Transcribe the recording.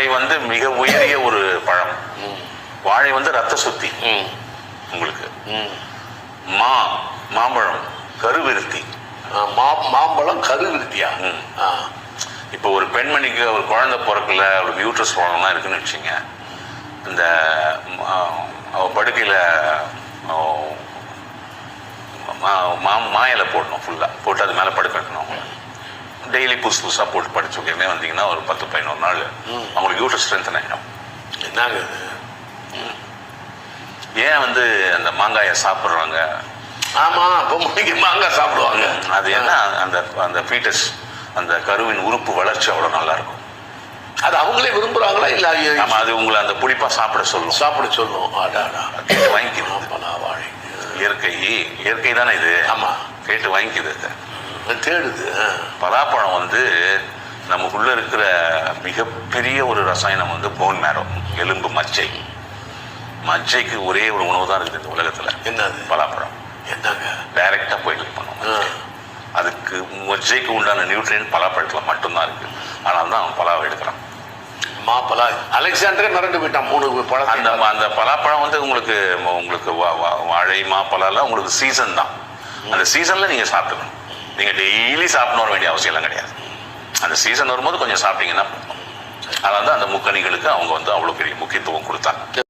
வாழை வந்து மிக உயரிய ஒரு பழம். வாழை வந்து ரத்த சுத்தி. உங்களுக்கு. ம் மாம்பழம் கருவிருத்தி. மா மாம்பழம் கருவிருத்தியா? இப்போ ஒரு பெண்மணிக்கு ஒரு குழந்தை பிறக்கல அவளுக்கு யூட்ரஸ் ப்ராப்ளம்லாம் இருக்குன்னு வச்சுங்க இந்த படுக்கையில் மா மா இலை போடணும் ஃபுல்லாக போட்டு அது மேலே படுக்க வைக்கணும் டெய்லி புதுசு புதுசாக போட்டு படிச்சு வைக்கிறனே வந்தீங்கன்னா ஒரு பத்து பதினோரு நாள் அவங்களுக்கு யூட்ரஸ் ஸ்ட்ரென்த் ஆகிடும் என்னங்க ஏன் வந்து அந்த மாங்காயை சாப்பிட்றாங்க? ஆமா பொம்மைக்கு மாங்காய் சாப்பிடுவாங்க. அது என்ன? அந்த அந்த ஃபீட்டஸ் அந்த கருவின் உறுப்பு வளர்ச்சி அவ்வளோ நல்லா இருக்கும் அது அவங்களே விரும்புறாங்களா இல்ல ஐயோ, ஆமா அது உங்களை அந்த புளிப்பா சாப்பிட சொல்லும். சாப்பிட சொல்லும். வாழை இயற்கை இயற்கை தானே இது? ஆமா. கேட்டு வாங்கிக்குது. தேடுது. பலாப்பழம் வந்து நமக்குள்ள இருக்கிற மிகப்பெரிய ஒரு ரசாயனம் வந்து போன் மேரோ எலும்பு மஜ்ஜை. மஜ்ஜைக்கு ஒரே ஒரு உணவு தான் இருக்குது இந்த உலகத்துல. என்னது? பலாப்பழம். என்னங்க? டைரக்டா போய் ஹெல்ப் பண்ணும். அதுக்கு மொஜ்ஜைக்கு உண்டான நியூட்ரியன் பலாப்பழத்துல மட்டும்தான் இருக்கு. அதனால தான் அவன் பலாவை எடுக்கிறான். மாப்பழா அலெக்சாண்டரே மிரண்டு போயிட்டான். மூணு பழம் அந்த அந்த பலாப்பழம் வந்து உங்களுக்கு உங்களுக்கு வாழை மாப்பழம்லாம் உங்களுக்கு சீசன் தான். அந்த சீசன்ல நீங்க சாப்பிட்டுக்கணும். நீங்க டெய்லி சாப்பிடணும் வர வேண்டிய அவசியம் எல்லாம் கிடையாது. அந்த சீசன் வரும்போது கொஞ்சம் சாப்பிட்டீங்கன்னா அதனால தான் அந்த முக்கணிகளுக்கு அவங்க வந்து அவ்வளோ பெரிய முக்கியத்துவம்